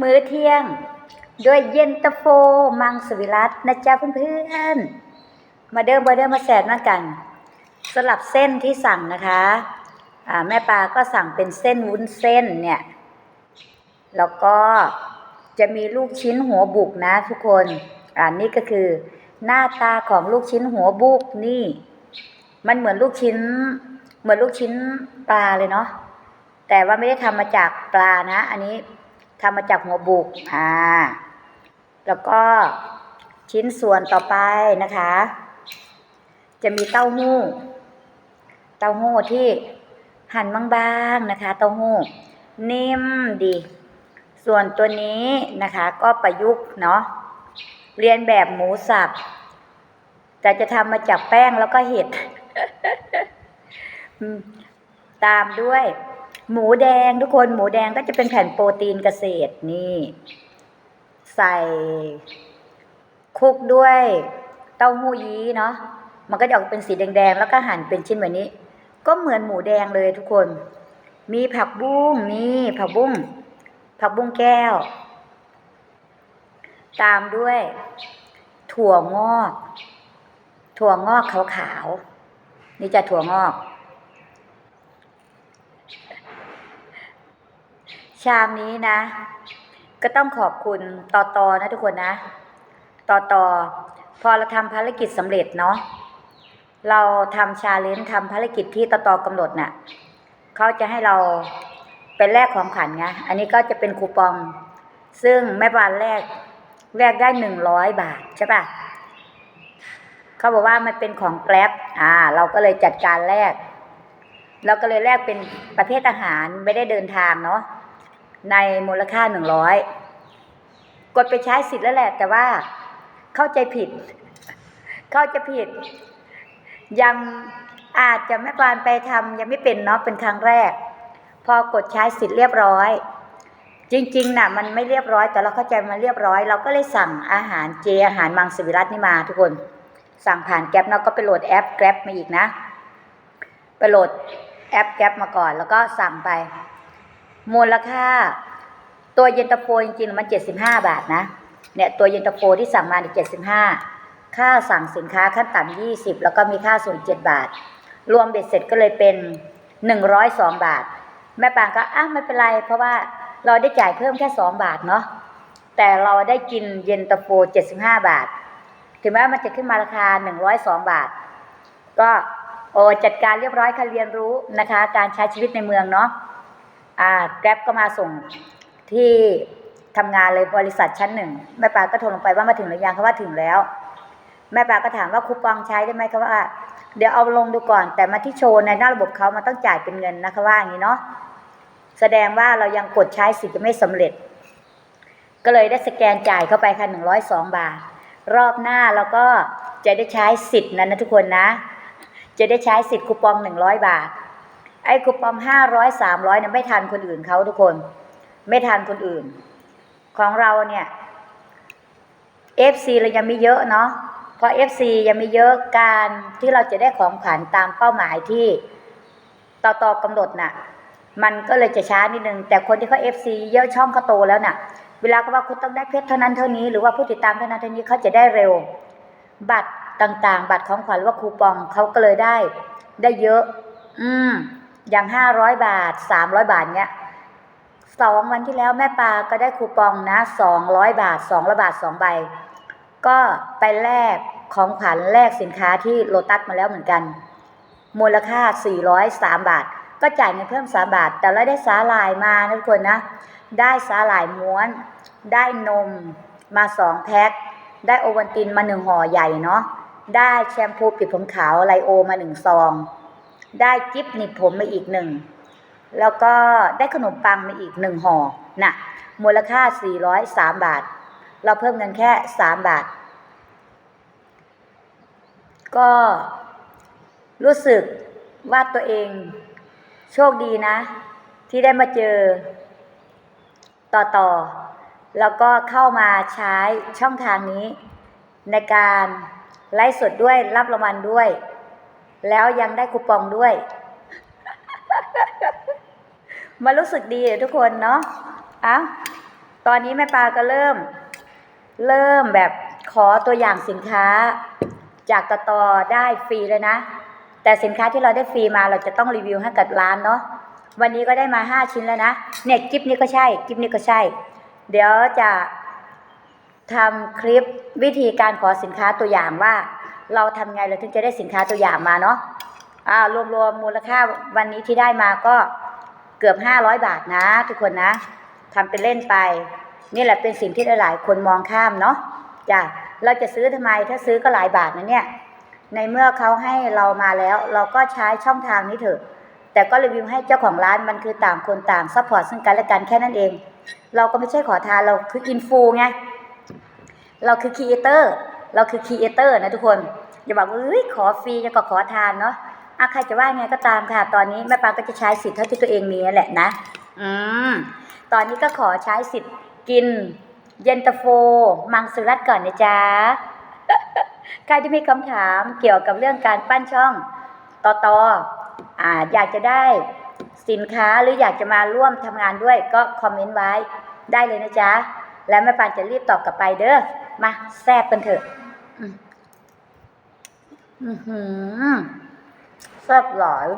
มื้อเที่ยง ด้วยเย็นตาโฟ มังสวิรัตนะจ๊ะเพื่อนๆ มาเดิมมาเดิมมาแสดมากัน สลับเส้นที่สั่งนะคะอ่าแม่ปลาก็สั่งเป็นเส้นวุ้นเส้นเนี่ย แล้วก็จะมีลูกชิ้นหัวบุกนะทุกคนอ่านี่ก็คือหน้าตาของลูกชิ้นหัวบุกนี่ มันเหมือนลูกชิ้น เหมือนลูกชิ้นปลาเลยเนาะแต่ว่าไม่ได้ทำมาจากปลานะ อันนี้ ทำมาจากหัวบุกอ่าแล้วก็ชิ้นส่วนต่อไปนะคะ จะมีเต้าหู้ เต้าหู้ที่หั่นบางๆนะคะ เต้าหู้นิ่มดี ส่วนตัวนี้นะคะก็ประยุกต์เนาะเรียนแบบหมูสับแต่จะทำมาจากแป้งแล้วก็เห็ด ตามด้วย หมูแดงทุกคนหมูแดงก็จะเป็นแผ่นโปรตีนเกษตรนี่ ใส่คลุกด้วยเต้าหู้ยี้เนาะมันก็จะออกเป็นสีแดงๆ แล้วก็หั่นเป็นชิ้นแบบนี้ ก็เหมือนหมูแดงเลยทุกคน มีผักบุ้งนี่ผักบุ้งผักบุ้งแก้ว ตามด้วย ถั่วงอก ถั่วงอกขาวๆนี่จะถั่วงอก ชามนี้นะ ก็ต้องขอบคุณตอตอนะทุกคนนะตอตอพอเราทำภารกิจสำเร็จเนาะเราทำชาเลนจ์ทำภารกิจที่ตอตอกำหนดน่ะเขาจะให้เราเป็นแลกของขวัญไงอันนี้ก็จะเป็นคูปอง ซึ่งแม่บ้านแรกแลกได้หนึ่งร้อยบาทใช่ปะเขาบอกว่ามันเป็นของแกร็บอ่า เราก็เลยจัดการแลกเราก็เลยแลกเป็นประเภทอาหารไม่ได้เดินทางเนาะ ในมูลค่าหนึ่งร้อยกดไปใช้สิทธิ์แล้วแหละ แต่ว่าเข้าใจผิด เข้าใจผิด ยังอาจจะไม่ปานไปทำยังไม่เป็นเนาะเป็นครั้งแรก พอกดใช้สิทธิ์เรียบร้อย จริงๆน่ะ มันไม่เรียบร้อย แต่เราเข้าใจมันเรียบร้อย เราก็เลยสั่งอาหารเจอาหารมังสวิรัตนี่มาทุกคน สั่งผ่านแก๊ปเนาะก็ไปโหลดแอปแกร็บมาอีกนะ ไปโหลดแอปแกร็บมาก่อน แล้วก็สั่งไป มูลค่า ตัวเย็นตาโฟจริงๆมันเจ็ดสิบห้าบาทนะ เนี่ยตัวเย็นตาโฟที่สั่งมาเนี่ยเจ็ดสิบห้าค่าสั่งสินค้าขั้นต่ำยี่สิบแล้วก็มีค่าส่งเจ็ดบาท รวมเบ็ดเสร็จก็เลยเป็นหนึ่งร้อยสองบาท แม่ปางก็อ้าวไม่เป็นไร เพราะว่าเราได้จ่ายเพิ่มแค่สองบาทเนาะแต่เราได้กินเย็นตาโฟเจ็ดสิบห้าบาท ถึงแม้มันจะขึ้นมาราคาหนึ่งร้อยสองบาท ก็โอ้จัดการเรียบร้อยค่ะเรียนรู้นะคะ การใช้ชีวิตในเมืองเนาะ อ่าแกร็บก็มาส่งที่ทำงานเลยบริษัทชั้นหนึ่งแม่ปลาก็โทรลงไปว่ามาถึงหรือยังเขาว่าถึงแล้ว แม่ปลาก็ถามว่าคูปองใช้ได้ไหมเขาว่า เดี๋ยวเอาลงดูก่อน แต่มาที่โชว์ในหน้าระบบเขามันต้องจ่ายเป็นเงินนะคะว่าอย่างนี้เนาะแสดงว่าเรายังกดใช้สิทธิ์ไม่สำเร็จ ก็เลยได้สแกนจ่ายเข้าไปค่ะหนึ่งร้อยสองบาท รอบหน้าเราก็จะได้ใช้สิทธิ์นั้นนะทุกคนนะ จะได้ใช้สิทธิ์คูปองหนึ่งร้อยบาท ไอ้คูปองห้าร้อยสามร้อยเนี่ยไม่ทันคนอื่นเขาทุกคน ไม่ทันคนอื่น ของเราเนี่ย FC เรายังไม่เยอะเนาะเพราะ FC ยังไม่เยอะการที่เราจะได้ของขวัญตามเป้าหมายที่ต่อต่อกำหนดน่ะ มันก็เลยจะช้านิดนึง แต่คนที่เขา FC เยอะช่องเขาโตแล้วน่ะ เวลาเขาว่าคุณต้องได้เพชรเท่านั้นเท่านี้หรือว่าผู้ติดตามเท่านั้นเท่านี้เขาจะได้เร็ว บัตรต่างๆ บัตรของขวัญหรือว่าคูปองเขาก็เลยได้ ได้เยอะ อืม อย่างห้าร้อยบาทสามร้อยบาทเนี้ยสองวันที่แล้วแม่ปาก็ได้คูปองนะสองร้อยบาทสองร้อยบาทสองใบ ก็ไปแลกของขวัญแลกสินค้าที่โลตัสมาแล้วเหมือนกัน มูลค่าสี่ร้อยสามบาท ก็จ่ายเงินเพิ่มสามบาท แต่เราได้สาหร่ายมานะทุกคนนะ ได้สาหร่ายม้วน ได้นมมาสองแพ็คได้โอวัลตินมาหนึ่งห่อใหญ่เนาะได้แชมพูปิดผมขาวไลโอมาหนึ่งซอง ได้จิ๊บหนีบผมมาอีกหนึ่ง แล้วก็ได้ขนมปังมาอีกหนึ่งห่อน่ะ มูลค่า 403 บาท เราเพิ่มเงินแค่ 3 บาท ก็รู้สึกว่าตัวเองโชคดีนะ ที่ได้มาเจอ ต่อต่อ แล้วก็เข้ามาใช้ช่องทางนี้ ในการไลฟ์สดด้วยรับรางวัลด้วย แล้วยังได้คูปองด้วย มารู้สึกดีทุกคนเนาะเอ้าตอนนี้แม่ปาก็เริ่ม เริ่มแบบขอตัวอย่างสินค้า จากตตอได้ฟรีเลยนะ แต่สินค้าที่เราได้ฟรีมาเราจะต้องรีวิวให้กับร้านเนาะวันนี้ก็ได้มาห้าชิ้นแล้วนะเนี่ยกิฟนี้ก็ใช่กิฟนี้ก็ใช่ เดี๋ยวจะทำคลิปวิธีการขอสินค้าตัวอย่างว่า เราทำไงเราถึงจะได้สินค้าตัวอย่างมาเนาะอ่ารวมๆมูลค่าวันนี้ที่ได้มาก็เกือบห้าร้อยบาทนะ ทุกคนนะทำเป็นเล่นไป นี่แหละเป็นสิ่งที่หลายๆคนมองข้ามเนาะจ้ะเราจะซื้อทำไมถ้าซื้อก็หลายบาทนะเนี่ย ในเมื่อเขาให้เรามาแล้ว เราก็ใช้ช่องทางนี้เถอะ แต่ก็รีวิวให้เจ้าของร้านมันคือต่างคนต่างซัพพอร์ตซึ่งกันและกันแค่นั้นเอง เราก็ไม่ใช่ขอทานเราคืออินฟูไงเราคือครีเอเตอร์ เราคือครีเอเตอร์นะทุกคนอย่าบอกว่าเอ้ยขอฟรีจะก็ขอทานเนาะอะใครจะว่าไงก็ตามค่ะ ตอนนี้แม่ปางก็จะใช้สิทธิ์เท่าที่ตัวเองมีแหละนะ อืมตอนนี้ก็ขอใช้สิทธิ์กิน เย็นตาโฟ มังสวิรัตก่อนนะจ๊ะใครที่มีคำถามเกี่ยวกับเรื่องการปั้นช่องต่อต่ออ่าอยากจะได้สินค้าหรืออยากจะมาร่วมทำงานด้วยก็คอมเมนต์ไว้ได้เลยนะจ๊ะ แล้วแม่ปานจะรีบตอบกลับไปเด้อมาแซ่บกันเถอะ อือหือแซ่บหลาย